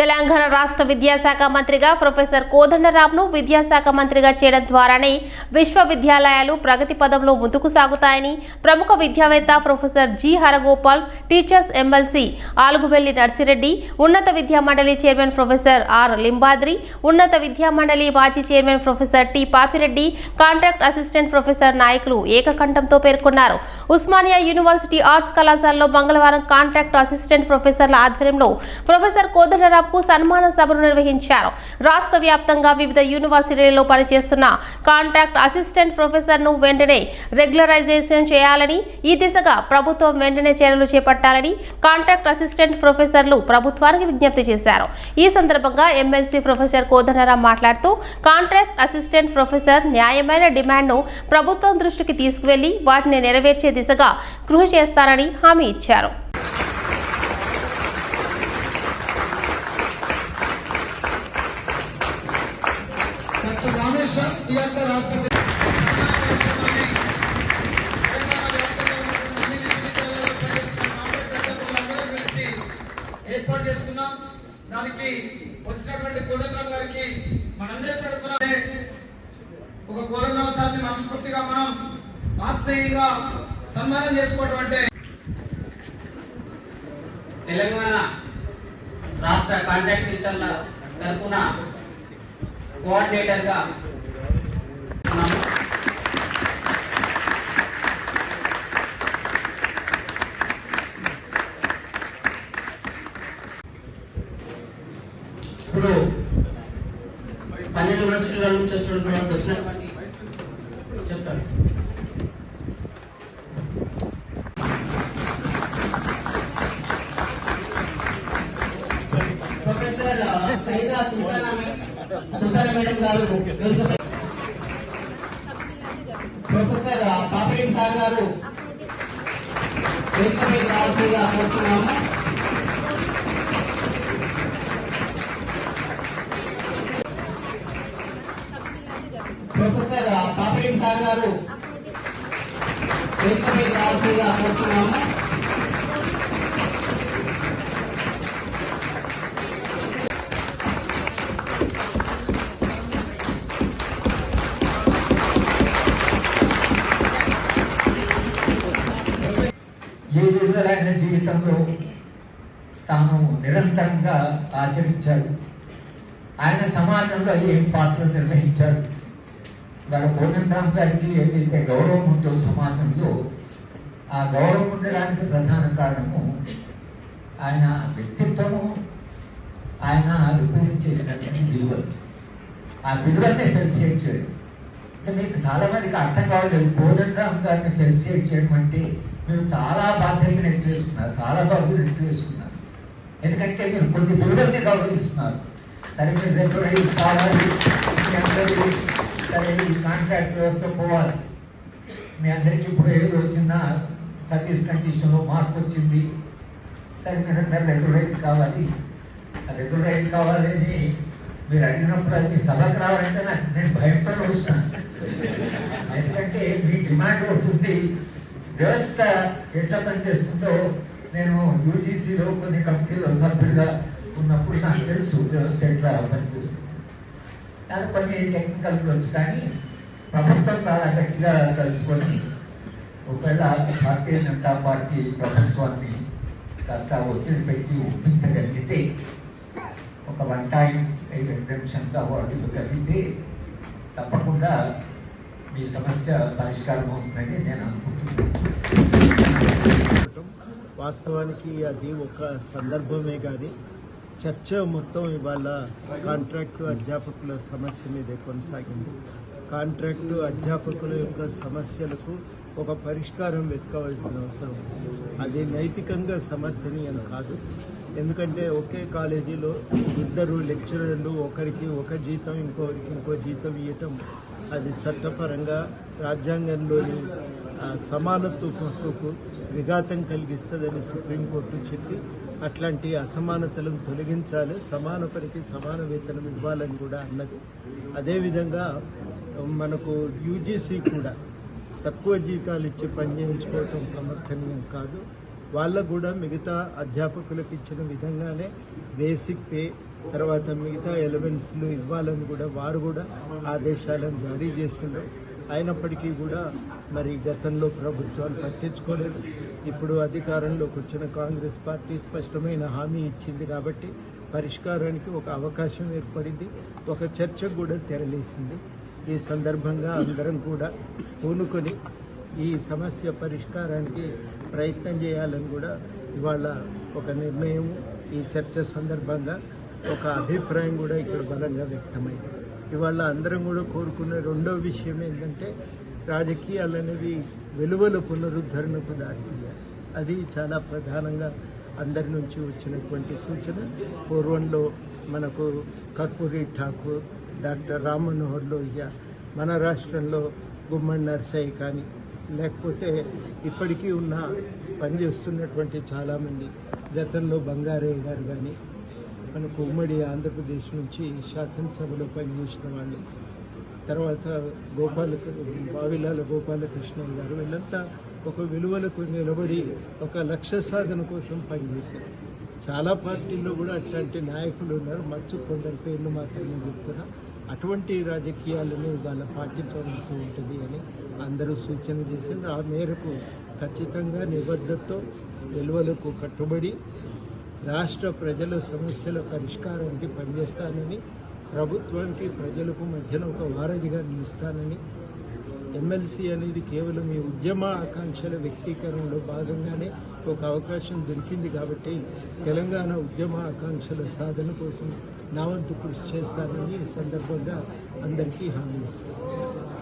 తెలంగాణ రాష్ట్ర విద్యాశాఖ మంత్రిగా ప్రొఫెసర్ కోదండరామ్ను విద్యాశాఖ మంత్రిగా చేయడం ద్వారానే విశ్వవిద్యాలయాలు ప్రగతి పదంలో ముందుకు సాగుతాయని ప్రముఖ విద్యావేత్త professor G Haragopal teachers MLC Alugubelli Narsi Reddy ఉన్నత విద్యా మండలి చైర్మన్ ప్రొఫెసర్ ఆర్ లింబాద్రి ఉన్నత విద్యా మండలి మాజీ chairman professor T Papi Reddy contract assistant professor నాయకులు ఏకకంఠంతో పేర్కొన్నారు. ఉస్మానియా యూనివర్సిటీ ఆర్ట్స్ కళాశాలలో మంగళవారం కాంట్రాక్ట్ అసిస్టెంట్ ప్రొఫెసర్ల ఆధ్వర్యంలో ప్రొఫెసర్ కోదండరాంకు సన్మాన సభను నిర్వహించారు. రాష్ట్ర వ్యాప్తంగా వివిధ యూనివర్సిటీలలో పనిచేస్తున్న కాంట్రాక్ట్ అసిస్టెంట్ ప్రొఫెసర్ను వెంటనే రెగ్యులరైజేషన్ చేయాలని ఈ దిశగా ప్రభుత్వం వెంటనే చర్యలు చేపట్టాలని కాంట్రాక్ట్ అసిస్టెంట్ ప్రొఫెసర్లు ప్రభుత్వానికి విజ్ఞప్తి చేశారు. ఈ సందర్భంగా ఎమ్మెల్సీ ప్రొఫెసర్ కోదండరాం మాట్లాడుతూ కాంట్రాక్ట్ అసిస్టెంట్ ప్రొఫెసర్ న్యాయమైన డిమాండ్ను ప్రభుత్వం దృష్టికి తీసుకువెళ్ళి వాటిని నెరవేర్చే దిశగా కృషి చేస్తారని హామీ ఇచ్చారు. డాక్టర్ ఈ యొక్క రాష్ట్ర ఏర్పాటు చేసుకున్నాం. దానికి వచ్చినటువంటి కోదండరాం గారికి మనందరి తరఫున ఒక కోదండరాం సార్ని మనస్ఫూర్తిగా మనం ఆత్మీయంగా సన్మానం చేసుకోవటం అంటే తెలంగాణ రాష్ట్ర కాంట్రాక్ట్ టీచర్ల తరఫున కోఆర్డినేటర్ ఇప్పుడు పన్నెండు యూనివర్సిటీల నుంచి వచ్చినటువంటి వచ్చినటువంటి చెప్తాను. ప్రొఫెసర్ సైదా సుల్తానా సుల్తానా మేడం గారు ప్రొఫెసర్ సార్ గారు రావాల్సిందిగా కోరుతున్నాము. పాపిరెడ్డి సార్ గారు వేదికపై రావాల్సిందిగా కోరుతున్నాము ఏ విధులైన జీవితంలో తాను నిరంతరంగా ఆచరించాడు ఆయన సమాజంలో ఏం పాత్ర నిర్వహించాడు వాళ్ళ కోదండరామ్ గారికి ఏదైతే గౌరవం ఉందో సమాజంలో ఆ గౌరవం ఉండడానికి ప్రధాన కారణము ఆయన వ్యక్తిత్వము ఆయన రిప్రజెంట్ చేసినటువంటి విలువలు. ఆ విలువల్ని ఫెలిసియేట్ చేయడం. అంటే మీకు చాలా మందికి అర్థం కావట్లేదు కోదండరామ్ గారిని ఫెలిసియేట్ చేయడం అంటే మీరు చాలా బాధ్యతను ఎత్తు చాలా బాధ్యతలు ఎత్తు ఎందుకంటే మీరు కొన్ని విలువల్ని గౌరవిస్తున్నారు. సరే మీరు రెగ్యులరైజ్ కావాలి సరే ఈ కాంట్రాక్ట్ వ్యవస్థ పోవాలి. మీ అందరికీ ఇప్పుడు ఏదో వచ్చిన సర్వీస్ కండిషన్లో మార్పు వచ్చింది. సరే మీరు అందరు రెగ్యులరైజ్ కావాలి. రెగ్యులరైజ్ కావాలని మీరు అడిగినప్పుడు అది సభకు రావాలంటే నాకు నేను భయంతో వస్తాను ఎందుకంటే మీ డిమాండ్ ఒకటి వ్యవస్థ ఎట్లా పనిచేస్తుందో నేను యూజీసీలో కొన్ని కమిటీలో సభ్యులుగా ఉన్నప్పుడు నాకు తెలుసు వ్యవస్థ ఎట్లా పనిచేస్తుంది. నాకు కొన్ని టెక్నికల్ వచ్చు. కానీ ప్రభుత్వం చాలా గట్టిగా కలుసుకొని ఒకవేళ భారతీయ జనతా పార్టీ ప్రభుత్వాన్ని కాస్త ఒత్తిడి పెట్టి ఒప్పించగలిగితే ఒక వన్ టైం ఎగ్జామ్షన్ అవార్డు కలిగితే తప్పకుండా మీ సమస్య పరిష్కారం అవుతుందని నేను అనుకుంటున్నాను. వాస్తవానికి అది ఒక సందర్భమే కానీ చర్చ మొత్తం ఇవాళ కాంట్రాక్టు అధ్యాపకుల సమస్య మీదే కొనసాగింది. కాంట్రాక్టు అధ్యాపకుల యొక్క సమస్యలకు ఒక పరిష్కారం వెతకవలసిన అవసరం. అది నైతికంగా సమర్థనీయం కాదు. ఎందుకంటే ఒకే కాలేజీలో ఇద్దరు లెక్చరర్లు ఒకరికి ఒక జీతం ఇంకొకరికి ఇంకో జీతం ఇవ్వటం అది చట్టపరంగా రాజ్యాంగంలోని సమానత్వ హక్కుకు విఘాతం కలిగిస్తుందని సుప్రీంకోర్టు చెప్పి అట్లాంటి అసమానతలను తొలగించాలి సమాన పనికి సమాన వేతనం ఇవ్వాలని కూడా అన్నది. అదేవిధంగా మనకు యూజీసీ కూడా తక్కువ జీతాలు ఇచ్చి పని చేయించుకోవటం సమర్థనీయం కాదు. వాళ్ళకు కూడా మిగతా అధ్యాపకులకు ఇచ్చిన విధంగానే బేసిక్ పే తర్వాత మిగతా ఎలిమెంట్స్లు ఇవ్వాలని కూడా వారు కూడా ఆదేశాలను జారీ చేసిండ్రు. అయినప్పటికీ కూడా మరి గతంలో ప్రభుత్వాలు పట్టించుకోలేదు. ఇప్పుడు అధికారంలోకి వచ్చిన కాంగ్రెస్ పార్టీ స్పష్టమైన హామీ ఇచ్చింది కాబట్టి పరిష్కారానికి ఒక అవకాశం ఏర్పడింది. ఒక చర్చ కూడా తెరలేసింది. ఈ సందర్భంగా అందరం కూడా పూనుకొని ఈ సమస్య పరిష్కారానికి ప్రయత్నం చేయాలని కూడా ఇవాళ ఒక నిర్ణయం ఈ చర్చ సందర్భంగా ఒక అభిప్రాయం కూడా ఇక్కడ బలంగా వ్యక్తమైంది. ఇవాళ అందరం కూడా కోరుకునే రెండో విషయం ఏంటంటే రాజకీయాలు అనేవి వెలువల పునరుద్ధరణకు దారితీయాలి అది చాలా ప్రధానంగా అందరి నుంచి వచ్చినటువంటి సూచన. పూర్వంలో మనకు కర్పూరి ఠాకూర్ డాక్టర్ రామ్ మనోహర్ లోహియా మన రాష్ట్రంలో గుమ్మడి నర్సయ్య కానీ లేకపోతే ఇప్పటికీ ఉన్న పనిచేస్తున్నటువంటి చాలామంది గతంలో బంగారయ్య గారు కానీ మనకు ఉమ్మడి ఆంధ్రప్రదేశ్ నుంచి శాసనసభలో పనిచేసిన వాళ్ళు. తర్వాత గోపాల బావిలాల గోపాలకృష్ణ గారు వీళ్ళంతా ఒక విలువలకు నిలబడి ఒక లక్ష్య సాధన కోసం పనిచేశారు. చాలా పార్టీల్లో కూడా అట్లాంటి నాయకులు ఉన్నారు. మచ్చు కొందరి పేర్లు మాత్రమే చెప్తున్నా. అటువంటి రాజకీయాలను వాళ్ళ పాటించవలసి ఉంటుంది అని అందరూ సూచన చేశారు. ఆ మేరకు ఖచ్చితంగా నిబద్ధతతో విలువలకు కట్టుబడి రాష్ట్ర ప్రజల సమస్యల పరిష్కారానికి పనిచేస్తానని ప్రభుత్వానికి ప్రజలకు మధ్యలో ఒక వారధిగా నిలుస్తానని ఎమ్మెల్సీ అనేది కేవలం ఈ ఉద్యమ ఆకాంక్షల వ్యక్తీకరణలో భాగంగానే ఒక అవకాశం దొరికింది కాబట్టి తెలంగాణ ఉద్యమ ఆకాంక్షల సాధన కోసం నా వంతు కృషి చేస్తానని ఈ సందర్భంగా అందరికీ హామీ ఇస్తాను.